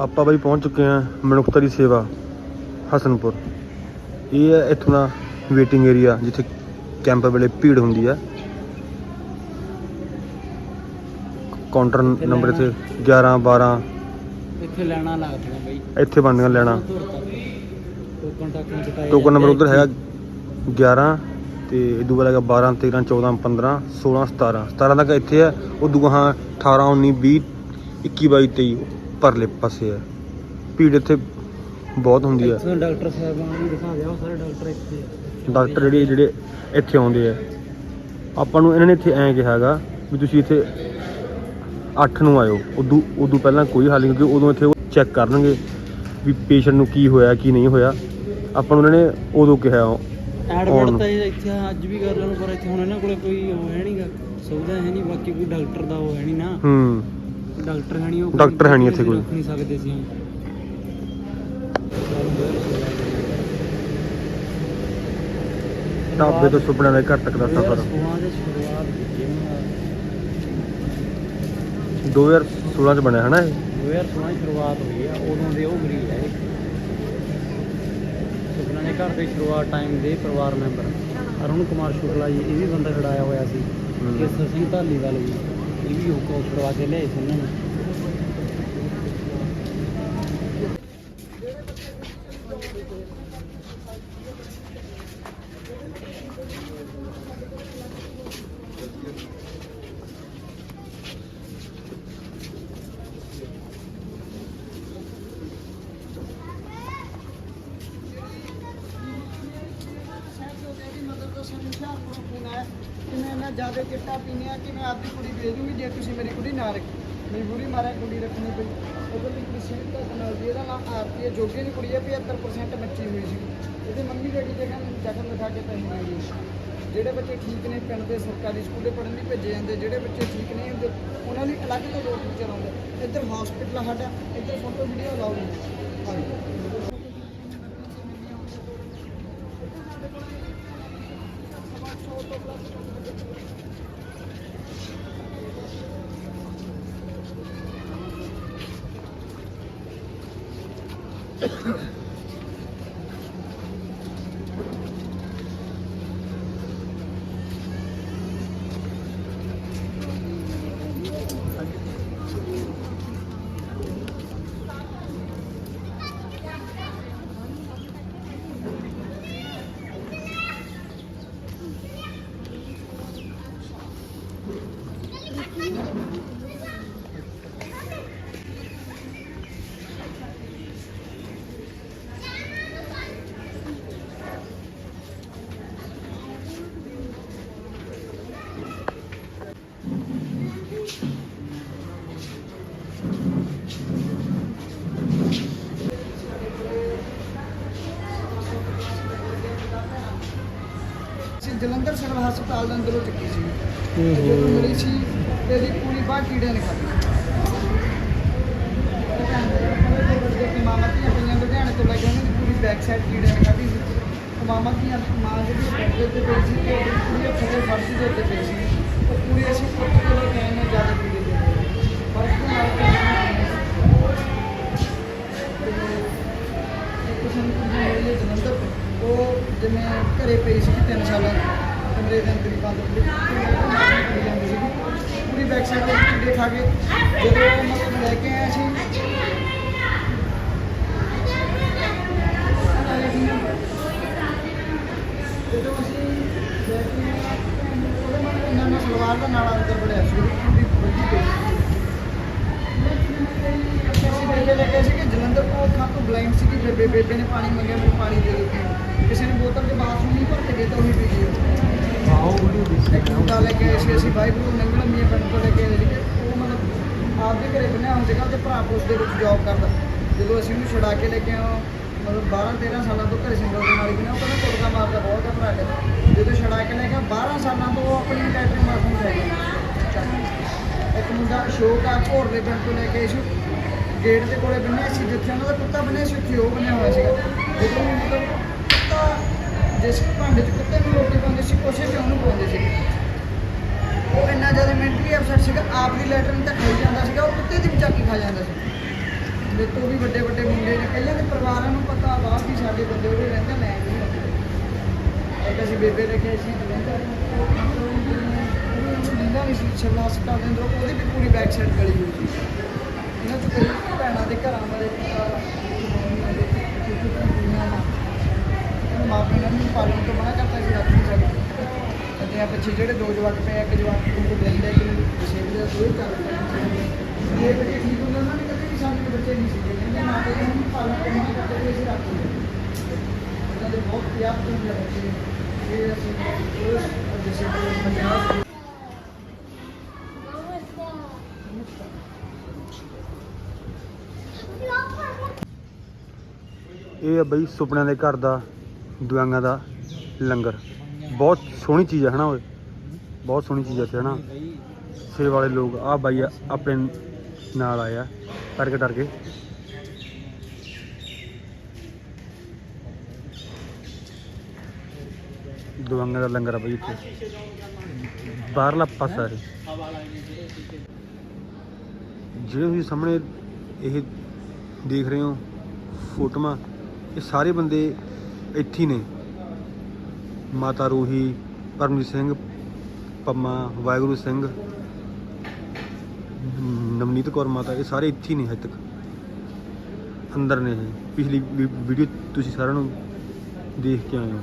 ਆਪਾਂ ਬਾਈ ਪਹੁੰਚ ਚੁੱਕੇ ਹਾਂ ਮਨੁੱਖਤਾ ਦੀ ਸੇਵਾ, ਹਸਨਪੁਰ। ਇਹ ਹੈ ਇੱਥੋਂ ਦਾ ਵੇਟਿੰਗ ਏਰੀਆ ਜਿੱਥੇ ਕੈਂਪ ਵੇਲੇ ਭੀੜ ਹੁੰਦੀ ਹੈ ਕਾਊਂਟਰ ਨੰਬਰ ਇੱਥੇ 11 12 ਇੱਥੇ ਲੈਣਾ ਲੱਗਦੀਆਂ ਬਈ। ਇੱਥੇ ਬੰਦੀਆਂ ਲੈਣਾ। ਟੋਕਨ ਟਾਕਨ ਕਟਾਏ ਟੋਕਨ ਨੰਬਰ ਉਧਰ ਹੈਗਾ 11 ਤੇ ਇਦੂ ਵਾਲਾ ਹੈਗਾ 12 13 14 15 16 17 17 ਤੱਕ ਇੱਥੇ ਹੈ ਉਦੋਂ ਗਾਹਾਂ 18 19 20 21 22 23 ਪਰਲੇ ਪਾਸੇ ਹੈ ਭੀੜ ਇੱਥੇ ਬਹੁਤ ਹੁੰਦੀ ਹੈ ਇੱਥੋਂ ਡਾਕਟਰ ਸਾਹਿਬਾਨ ਨੂੰ ਦਿਖਾ ਦਿਓ ਸਾਰੇ ਡਾਕਟਰ ਇੱਥੇ। ਡਾਕਟਰ ਜਿਹੜੇ ਜਿਹੜੇ ਇੱਥੇ ਆਉਂਦੇ ਆ। ਆਪਾਂ ਨੂੰ ਇਹਨਾਂ ਨੇ ਇੱਥੇ ਐਂ ਕਿਹਾ ਹੈਗਾ ਵੀ ਤੁਸੀਂ ਇੱਥੇ 8 ਨੂੰ ਆਇਓ। ਉਦੋਂ ਉਦੋਂ ਪਹਿਲਾਂ ਕੋਈ ਹੱਲ ਨਹੀਂ ਕਿਉਂਕਿ ਉਦੋਂ ਇੱਥੇ ਉਹ ਚੈੱਕ ਕਰਨਗੇ ਵੀ ਪੇਸ਼ੈਂਟ ਨੂੰ ਕੀ ਹੋਇਆ ਕੀ ਨਹੀਂ ਹੋਇਆ। ਆਪਾਂ ਨੂੰ ਉਹਨਾਂ ਨੇ ਉਦੋਂ ਕਿਹਾ ਐਡਮਿਟ ਹੁਣ। ਤਾਂ ਇੱਥੇ ਅੱਜ ਵੀ ਕਰ ਲੈਣ ਪਰ ਇੱਥੇ ਹੁਣ ਇਹਨਾਂ ਕੋਲੇ ਕੋਈ ਉਹ ਹੈ ਨਹੀਂਗਾ ਸੁਵਿਧਾ ਹੈ ਨਹੀਂ ਬਾਕੀ ਕੋਈ ਡਾਕਟਰ ਦਾ ਉਹ ਹੈ ਨਹੀਂ ਨਾ। ਹੂੰ। ਡਾਕਟਰ ਹੈ ਨਹੀਂ ਉਹ ਡਾਕਟਰ ਹੈ ਨਹੀਂ ਇੱਥੇ ਕੋਈ। ਰੱਖ ਨਹੀਂ ਸਕਦੇ ਸੀ ਢਾਬੇ ਤੋਂ ਸੁਪਨਿਆਂ ਦੇ ਘਰ ਤੱਕ ਦਾ ਸਫ਼ਰ ਸੋਹਾਂ ਦੇ ਸ਼ੁਰੂਆਤ ਕੀਤੀ ਉਹਨਾਂ 2016 ਚ ਬਣਿਆ ਹੈ ਨਾ ਇਹ 2016 ਦੀ ਸ਼ੁਰੂਆਤ ਹੋਈ ਆ ਉਦੋਂ ਦੇ ਉਹ ਮਰੀਜ਼ ਹੈ ਸੁਪਨਾ ਦੇ ਘਰ ਦੇ ਸ਼ੁਰੂਆਤ ਟਾਈਮ ਦੇ ਪਰਿਵਾਰ ਮੈਂਬਰ ਅਰੁਣ ਕੁਮਾਰ ਸ਼ੁਕਲਾ ਜੀ ਇਹ ਵੀ ਬੰਦਾ ਛਡਾਇਆ ਹੋਇਆ ਸੀ। ਹੂੰ। ਕੇਸਰ ਸਿੰਘ ਢਾਲੀਵਾਲ ਜੀ ਇਹ ਵੀ ਹੁਕਮ ਛੁਡਵਾ ਕੇ ਲਿਆਏ ਸੀ ਉਹਨਾਂ ਨੂੰ। ਕਿਵੇਂ ਮੈਂ ਜ਼ਿਆਦਾ ਚਿੱਟਾ ਪੀਨੇ ਕਿ ਮੈਂ ਆਪਦੀ ਕੁੜੀ ਦੇ ਦੂੰਗੀ ਜੇ ਤੁਸੀਂ ਮੇਰੀ ਕੁੜੀ ਨਾ ਰੱਖੀ। ਮਜ਼ਬੂਰੀ ਮਾਰਿਆ ਕੁੜੀ ਰੱਖਣੀ ਪਈ। ਉਹਦੇ ਦੀ ਕੁੜੀ ਸਿੰਘ ਦਾ ਨਾਲ ਦੀ ਇਹਦਾ ਨਾਮ ਆਰਤੀ ਹੈ। ਜੋਗੇ ਦੀ ਕੁੜੀ ਹੈ 75% ਬੱਚੀ ਹੋਈ ਸੀ ਇਹਦੇ ਮੰਮੀ ਡੈਡੀ ਦੇ ਕਹਿੰਦੇ ਦਖਲ ਲਿਖਾ ਕੇ ਪੈਸੇ ਦੇ ਗਏ ਜਿਹੜੇ ਬੱਚੇ ਠੀਕ ਨੇ ਪਿੰਡ ਦੇ, ਸਰਕਾਰੀ ਸਕੂਲੇ ਪੜ੍ਹਨ ਲਈ ਭੇਜੇ ਜਾਂਦੇ। ਜਿਹੜੇ ਬੱਚੇ ਠੀਕ ਨਹੀਂ ਹੁੰਦੇ, ਉਹਨਾਂ ਲਈ ਅਲੱਗ ਤੋਂ ਦੋ ਟੀਚਰ ਆਉਂਦੇ ਇੱਧਰ ਹਸਪੀਟਲ ਸਾਡਾ। ਇੱਧਰ ਫੋਟੋ ਵੀਡੀਓ ਲਾਓ ਹਾਂਜੀ ਅਸੀਂ ਜਲੰਧਰ ਸਿਵਲ ਹਸਪਤਾਲ ਦੇ ਅੰਦਰੋਂ ਚੱਕੀ ਸੀ। ਤੇ ਜਦੋਂ ਮਿਲੀ ਸੀ ਤੇ ਇਹਦੀ ਪੂਰੀ ਬਾਹ ਕੀੜੇ ਨੇ ਖਾਧੀ। ਮਾਮਾ ਪਈਆਂ ਲੁਧਿਆਣੇ ਤੋਂ ਲੈ ਕੇ ਉਹਨਾਂ ਦੀ ਪੂਰੀ ਬੈਕ ਸਾਈਡ ਕੀੜੇ ਨੇ ਖਾਧੀ ਸੀ ਤੇ ਮਾਮਾ ਧੀਆਂ ਮਾਂ ਜਿਹੜੀ ਬੈੱਡ ਦੇ ਉੱਤੇ ਪਈ ਸੀ ਤੇ ਉਹਦੀ ਪੂਰੀ ਥੱਲੇ ਫਰਸ਼ ਦੇ ਉੱਤੇ ਪਈ ਸੀ ਉਹ ਪੂਰੀ ਅਸੀਂ ਕੇ ਲੈ ਨੇ ਜ਼ਿਆਦਾ ਕੀੜੇ ਦੇ ਤੇ ਜਲੰਧਰ ਤੋਂ ਉਹ ਜਿਵੇਂ ਘਰੇ ਪਈ ਸੀ 3 ਸਾਲਾਂ ਦੀ ਕਮਰੇ ਦੇ ਅੰਦਰ ਹੀ ਬੰਦ ਪਈ ਜਾਂਦੀ ਸੀ ਪੂਰੀ ਬੈਕ ਸਾਈਡ ਦੇ ਕੀੜੇ ਖਾ ਕੇ ਜਦੋਂ ਉਹ ਲੈ ਕੇ ਆਏ ਸੀ ਜਦੋਂ ਅਸੀਂ ਲੈ ਕੇ ਆਏ ਨੇ ਸਲਵਾਰ ਦਾ ਨਾਲਾ ਅੰਦਰ ਬੜਿਆ ਸੀ ਪੂਰੀ ਵੱਡੀ ਪਈ ਸੀ। ਅਸੀਂ ਬੇਬੇ ਲੈ ਕੇ ਸੀ ਕਿ ਜਲੰਧਰ ਤੋਂ ਖਾਂ ਤੋਂ ਬਲਾਈਂਡ ਸੀ ਕਿ ਬੇਬੇ ਬੇਬੇ ਨੇ ਪਾਣੀ ਮੰਗਿਆ, ਮੈਨੂੰ ਪਾਣੀ ਦੇ ਦਿੱਤਾ। ਕਿਸੇ ਨੇ ਬੋਤਲ ਦੇ ਬਾਥਰੂਮ ਨਹੀਂ ਭਰ ਕੇ ਦੇ ਤਾਂ ਉਹੀ ਪੀ ਉਹ। ਆਓ ਵੀਡੀਓ ਦੇਖ ਇੱਕ ਮੁੰਡਾ ਲੈ ਕੇ ਆਏ ਸੀ ਅਸੀਂ ਵਾਹਿਗੁਰੂ ਨੰਗਲ ਮੀਆਂ ਪਿੰਡ ਤੋਂ ਲੈ ਕੇ ਆਏ ਸੀਗੇ। ਉਹ ਮਤਲਬ ਆਪਦੇ ਘਰੇ ਬਣਿਆ ਹੁੰਦਾ ਸੀਗਾ ਉਹਦੇ ਭਰਾ ਪੁਲਿਸ ਦੇ ਵਿੱਚ ਜੌਬ ਕਰਦਾ। ਜਦੋਂ ਅਸੀਂ ਉਹਨੂੰ ਛੁਡਾ ਕੇ ਲੈ ਕੇ ਆਏ ਮਤਲਬ 12 13 ਸਾਲਾਂ ਤੋਂ ਘਰੇ ਸਿੰਗਲ ਦੇ ਨਾਲ ਹੀ ਬਿਨਾ ਉਹ ਕਹਿੰਦਾ ਕੁੜਦਾ ਮਾਰਦਾ ਬਹੁਤ ਆ ਭਰਾ ਕੇ ਜਦੋਂ ਛੜਾ ਕੇ ਲੈ ਗਿਆ 12 ਸਾਲਾਂ ਤੋਂ ਉਹ ਆਪਣੀ ਲੈਟਰ ਮਾਰਨ ਲੈ ਗਿਆ। ਇੱਕ ਮੁੰਡਾ ਅਸ਼ੋਕ ਆ ਘੋਰ ਦੇ ਪਿੰਡ ਤੋਂ ਲੈ ਕੇ ਇਸ ਗੇਟ ਦੇ ਕੋਲੇ ਬੰਨਿਆ ਸੀ ਜਿੱਥੇ ਉਹਨਾਂ ਦਾ ਕੁੱਤਾ ਬੰਨਿਆ ਸੀ ਉੱਥੇ ਉਹ ਬੰਨਿਆ ਹੋਇਆ ਸੀਗਾ। ਜਦੋਂ ਮਤਲਬ ਜਿਸ ਭਾਂਡੇ 'ਚ ਕੁੱਤੇ ਨੂੰ ਰੋਟੀ ਪਾਉਂਦੇ ਸੀ ਉਸੇ 'ਚ ਉਹਨੂੰ ਪਾਉਂਦੇ ਸੀ। ਉਹ ਇੰਨਾ ਜ਼ਿਆਦਾ ਮੈਂਟਲੀ ਅਪਸੈਟ ਸੀਗਾ, ਆਪ ਦੀ ਲੈਟਰ ਨੂੰ ਤਾਂ ਖਾਈ ਜਾਂਦਾ ਸੀਗਾ, ਉਹ ਕੁੱਤੇ ਦੀ ਵੀ ਕੇ ਖਾ ਜਾਂਦਾ ਸੀ। ਮੇਰੇ ਤੋਂ ਵੀ ਵੱਡੇ ਵੱਡੇ ਮੁੰਡੇ ਨੇ ਪਹਿਲਾਂ ਦੇ ਪਰਿਵਾਰਾਂ ਨੂੰ ਪਤਾ ਬਾਅਦ ਵੀ ਸਾਡੇ ਬੰਦੇ ਉਹਦੇ ਰਹਿੰਦੇ ਮੈਂ ਨਹੀਂ ਰਹਿੰਦਾ। ਇੱਕ ਅਸੀਂ ਬੇਬੇ ਰੱਖੇ ਸੀ ਜਲੰਧਰ ਉਹਨੂੰ ਦਿੰਦਾ ਨਹੀਂ ਸੀ, ਛੱਲਾ ਹਸਪਤਾਲ ਦੇ ਅੰਦਰ, ਉਹਦੀ ਵੀ ਪੂਰੀ ਬੈਕ ਸਾਈਡ ਗਲੀ ਹੋਈ ਸੀ। ਇਹਨਾਂ ਚ ਕਈ ਭੈਣਾਂ ਦੇ ਘਰਾਂ ਵਾਲੇ ਮਾਪੇ ਨੇ ਨੂੰ ਪਾਲਣ ਤੋਂ ਮਨਾ ਕਰਤਾ ਸੀ ਰੱਖ ਨਹੀਂ ਸਕਦੇ ਅਤੇ ਆ ਪਿੱਛੇ ਜਿਹੜੇ ਦੋ ਜਵਾਕ ਪਏ ਇੱਕ ਜਵਾਕ ਨੂੰ ਦਿੰਦੇ ਕਿ ਡਿਸੇਬਲ ਦਾ ਕੋਈ ਚੱਲ ਇਹ ਬੱਚੇ ਠੀਕ ਹੁੰਦੇ ਉਹਨਾਂ ਨੇ ਕਦੇ ਵੀ ਸਾਡੇ ਬੱਚੇ ਨਹੀਂ ਸੀਗੇ ਕਹਿੰਦੇ ਮਾਪੇ ਨੇ ਨੂੰ ਪਾਲਣ ਤੋਂ ਮਨਾ ਕਰਤਾ ਸੀ, ਅਸੀਂ ਰੱਖ ਨਹੀਂ ਇਹਨਾਂ ਦੇ ਬਹੁਤ ਪਿਆਰ ਤੋਂ ਬੱਚੇ। ਇਹ ਅਸੀਂ ਉਸ ਡਿਸੇਬਲ ਪੰਜਾਬ ਇਹ ਆ ਬਈ ਸੁਪਨਿਆਂ ਦੇ ਘਰ ਦਾ ਦੁਆਂਗਾ ਦਾ ਲੰਗਰ। ਬਹੁਤ ਸੋਹਣੀ ਚੀਜ਼ ਹੈ ਹਨਾ ਓਏ? ਬਹੁਤ ਸੋਹਣੀ ਚੀਜ਼ ਹੈ ਇੱਥੇ, ਹਨਾ? ਸੇਵਾ ਵਾਲੇ ਲੋਕ, ਆ ਬਾਈ ਆ, ਆਪਣੇ ਨਾਲ ਆਏ ਆ। ਕੇ ਡਰ ਕੇ ਦੁਆਂਗਾ ਦਾ ਲੰਗਰ ਆ ਬਈ ਇੱਥੇ। ਬਾਹਰਲਾ ਪਾਸਾ ਹੈ ਜਿਹੜੇ ਤੁਸੀਂ ਸਾਹਮਣੇ ਇਹ ਦੇਖ ਰਹੇ ਹੋ ਫੋਟੋਆਂ, ਇਹ ਸਾਰੇ ਬੰਦੇ ਇੱਥੇ ਹੀ ਨੇ। ਮਾਤਾ ਰੂਹੀ, ਪਰਮਜੀਤ ਸਿੰਘ, ਪੰਮਾ, ਵਾਹਿਗੁਰੂ ਸਿੰਘ, ਨਵਨੀਤ ਕੌਰ ਮਾਤਾ, ਇਹ ਸਾਰੇ ਇੱਥੇ ਹੀ ਨੇ ਹਜੇ ਤੱਕ। ਅੰਦਰ ਨੇ ਪਿਛਲੀ ਵੀ- ਵੀਡੀਓ ਤੁਸੀਂ ਸਾਰਿਆਂ ਨੂੰ ਦੇਖ ਕੇ ਆਏ ਹੋ।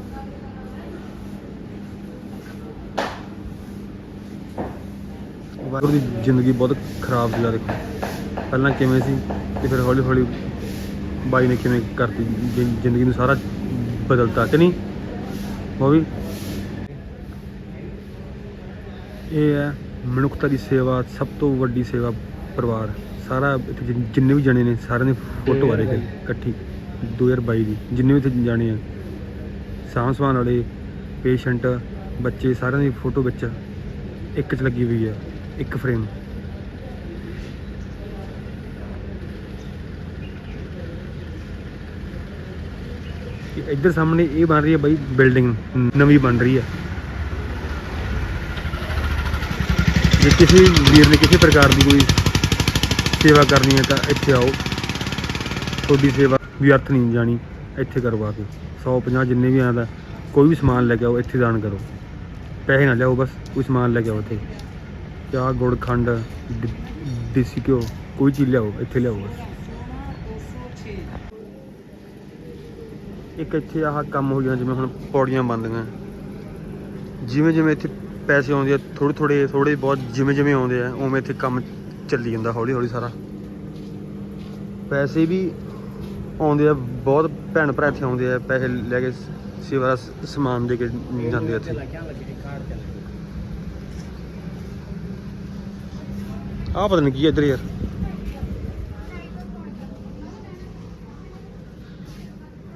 ਵਾਹਿਗੁਰੂ ਦੀ ਜ਼ਿੰਦਗੀ ਬਹੁਤ ਖਰਾਬ ਸੀ ਆ ਦੇਖੋ। ਪਹਿਲਾਂ ਕਿਵੇਂ ਸੀ ਤੇ ਫਿਰ ਹੌਲੀ ਹੌਲੀ ਬਾਈ ਨੇ ਕਿਵੇਂ ਕਰਤੀ। ਜ਼ਿੰਦਗੀ ਨੂੰ ਸਾਰਾ ਬਦਲਤਾ ਕਿ ਨਹੀਂ? ਉਹ ਵੀ। ਇਹ ਹੈ ਮਨੁੱਖਤਾ ਦੀ ਸੇਵਾ, ਸਭ ਤੋਂ ਵੱਡੀ ਸੇਵਾ ਪਰਿਵਾਰ। ਸਾਰਾ ਇੱਥੇ ਜਿ- ਜਿੰਨੇ ਵੀ ਜਣੇ ਨੇ, ਸਾਰਿਆਂ ਦੀ ਫੋਟੋ ਆ ਰਹੀ ਹੈ ਇਕੱਠੀ। 2022 ਦੀ। ਜਿੰਨੇ ਵੀ ਇੱਥੇ ਜਾਣੇ ਆ ਸਾਂਭ ਸੰਭਾਲ ਵਾਲੇ, ਪੇਸ਼ੈਂਟ, ਬੱਚੇ, ਸਾਰਿਆਂ ਦੀ ਫੋਟੋ ਵਿੱਚ ਇੱਕ ਚ ਲੱਗੀ ਹੋਈ ਹੈ, ਇੱਕ ਫਰੇਮ। ਕਿ ਇੱਧਰ ਸਾਹਮਣੇ ਇਹ ਬਣ ਰਹੀ ਹੈ ਬਾਈ ਬਿਲਡਿੰਗ, ਨਵੀਂ ਬਣ ਰਹੀ ਹੈ। ਜੇ ਕਿਸੇ ਵੀਰ ਨੇ ਕਿਸੇ ਪ੍ਰਕਾਰ ਦੀ ਕੋਈ ਸੇਵਾ ਕਰਨੀ ਹੈ ਤਾਂ ਇੱਥੇ ਆਓ। ਤੁਹਾਡੀ ਸੇਵਾ ਵਿਅਰਥ ਨਹੀਂ ਜਾਣੀ, ਇੱਥੇ ਕਰਵਾ ਕੇ 150 ਜਿੰਨੇ ਵੀ ਆਉਂਦਾ, ਕੋਈ ਵੀ ਸਮਾਨ ਲੈ ਕੇ ਆਓ, ਇੱਥੇ ਦਾਨ ਕਰੋ। ਪੈਸੇ ਨਾ ਲਿਆਓ ਬਸ, ਕੋਈ ਸਮਾਨ ਲੈ ਕੇ ਆਓ ਇੱਥੇ। ਚਾਹ, ਗੁੜ, ਖੰਡ ਦੇਸੀ ਘਿਓ, ਕੋਈ ਚੀਜ਼ ਲਿਆਓ, ਇੱਥੇ ਲਿਆਓ ਬਸ। ਇੱਕ ਇੱਥੇ ਆਹ ਕੰਮ ਹੋ ਗਿਆ ਜਿਵੇਂ ਹੁਣ ਪੌੜੀਆਂ ਬੰਦੀਆਂ ਜਿਵੇਂ ਜਿਵੇਂ ਇੱਥੇ ਪੈਸੇ ਆਉਂਦੇ ਆ ਥੋੜੇ ਥੋੜੇ ਥੋੜੇ ਬਹੁਤ ਜਿਵੇਂ ਜਿਵੇਂ ਆਉਂਦੇ ਆ, ਉਵੇਂ ਇੱਥੇ ਕੰਮ ਚੱਲੀ ਜਾਂਦਾ, ਹੌਲੀ ਹੌਲੀ ਸਾਰਾ। ਪੈਸੇ ਵੀ ਆਉਂਦੇ ਆ, ਬਹੁਤ ਭੈਣ ਭਰਾ ਇੱਥੇ ਆਉਂਦੇ ਆ, ਪੈਸੇ ਲੈ ਕੇ ਸ- ਸੇਵਾ ਦਾ ਸਮਾਨ ਦੇ ਕੇ ਜਾਂਦੇ ਆ ਇੱਥੇ। ਆਹ ਪਤਾ ਨਹੀਂ ਕੀ ਹੈ ਇੱਧਰ ਯਾਰ।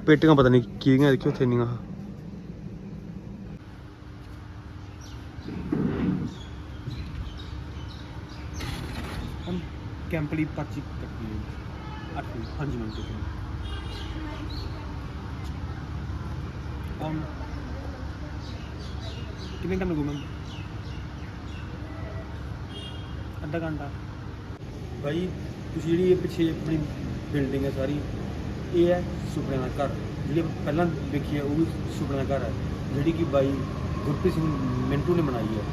ਪੇਟੀਆਂ ਪਤਾ ਨਹੀਂ ਕਿਹਦੀਆਂ ਦੇਖਿਓ ਉੱਥੇ ਹਮ ਕੈਂਪ ਲਈ ਪਰਚੀ ਕੱਟੀ ਹੈ। 8 5 ਮਿੰਟ um ਕਿੰਨੇ ਟਾਈਮ ਲੱਗੂਗਾ? ਅੱਧਾ ਘੰਟਾ। ਭਾਈ ਤੁਸੀਂ ਜਿਹੜੀ ਇਹ ਪਿੱਛੇ ਆਪਣੀ ਬਿਲਡਿੰਗ ਹੈ ਸਾਰੀ ਇਹ ਹੈ ਸੁਪਨੇ ਦਾ ਘਰ। ਜਿਹੜੀ ਪਹਿਲਾਂ ਦੇਖੀ ਹੈ, ਉਹ ਵੀ ਸੁਪਨੇ ਦਾ ਘਰ ਹੈ। ਜਿਹੜੀ ਕਿ ਬਾਈ ਗੁਰਪ੍ਰੀਤ ਸਿੰਘ ਮਿੰਟੂ ਨੇ ਬਣਾਈ ਹੈ।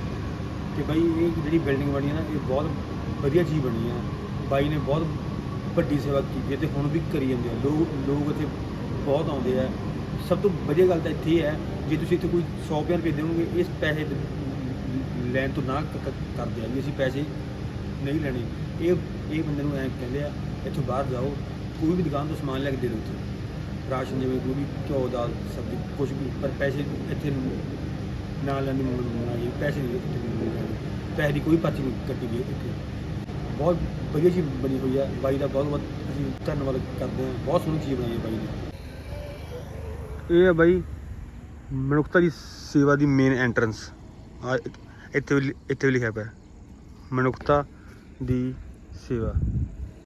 ਕਿ ਬਾਈ ਇਹ ਜਿਹੜੀ ਬਿਲਡਿੰਗ ਬਣੀ ਹੈ ਨਾ, ਇਹ ਬਹੁਤ ਵਧੀਆ ਚੀਜ਼ ਬਣੀ ਹੈ। ਬਾਈ ਨੇ ਬਹੁਤ ਵੱਡੀ ਸੇਵਾ ਕੀਤੀ ਹੈ ਤੇ ਹੁਣ ਵੀ ਕਰੀ ਜਾਂਦੇ ਆ। ਲੋਕ ਲੋਕ ਇੱਥੇ ਬਹੁਤ ਆਉਂਦੇ ਆ। ਸਭ ਤੋਂ ਵਧੀਆ ਗੱਲ ਤਾਂ ਇੱਥੇ ਹੈ, ਜੇ ਤੁਸੀਂ ਇੱਥੇ ਕੋਈ 100 ਰੁਪਏ ਦੇਵੋਗੇ, ਇਸ ਪੈਸੇ ਲੈਣ ਤੋਂ ਨਾ ਕਰਦੇ ਆ। ਵੀ ਅਸੀਂ ਪੈਸੇ ਨਹੀਂ ਲੈਣੇ, ਇਹ ਇਹ ਬੰਦੇ ਨੂੰ ਐਂ ਕਹਿੰਦੇ ਆ, ਇੱਥੋਂ ਬਾਹਰ ਜਾਓ ਕੋਈ ਵੀ ਦੁਕਾਨ ਤੋਂ ਸਮਾਨ ਲੈ ਕੇ ਦੇ ਦਿਓ ਇੱਥੇ ਰਾਸ਼ਨ ਜਿਵੇਂ ਕੋਈ ਵੀ ਘਿਓ, ਦਾਲ, ਸਬਜ਼ੀ ਕੁਝ ਵੀ, ਪਰ ਪੈਸੇ ਇੱਥੇ ਨਾਲ ਲੈਣ ਦੀ ਜੀ ਪੈਸੇ ਨਹੀਂ ਇੱਥੇ ਪੈਸੇ ਦੀ ਕੋਈ ਪਰਚੀ ਨਹੀਂ ਕੱਟੀ ਗਈ ਇੱਥੇ। ਬਹੁਤ ਵਧੀਆ ਚੀਜ਼ ਬਣੀ ਹੋਈ ਹੈ ਬਾਈ ਦਾ ਬਹੁਤ ਬਹੁਤ ਅਸੀਂ ਧੰਨਵਾਦ ਕਰਦੇ ਹਾਂ। ਬਹੁਤ ਸੋਹਣੀ ਚੀਜ਼ ਬਣਾਈ ਹੈ ਬਾਈ ਨੇ। ਇਹ ਹੈ ਬਾਈ ਮਨੁੱਖਤਾ ਦੀ ਸੇਵਾ ਦੀ ਮੇਨ ਐਂਟਰੈਂਸ ਆ ਇੱਥੇ ਵੀ ਇੱਥੇ ਵੀ ਲਿਖਿਆ ਪਿਆ। ਮਨੁੱਖਤਾ ਦੀ ਸੇਵਾ।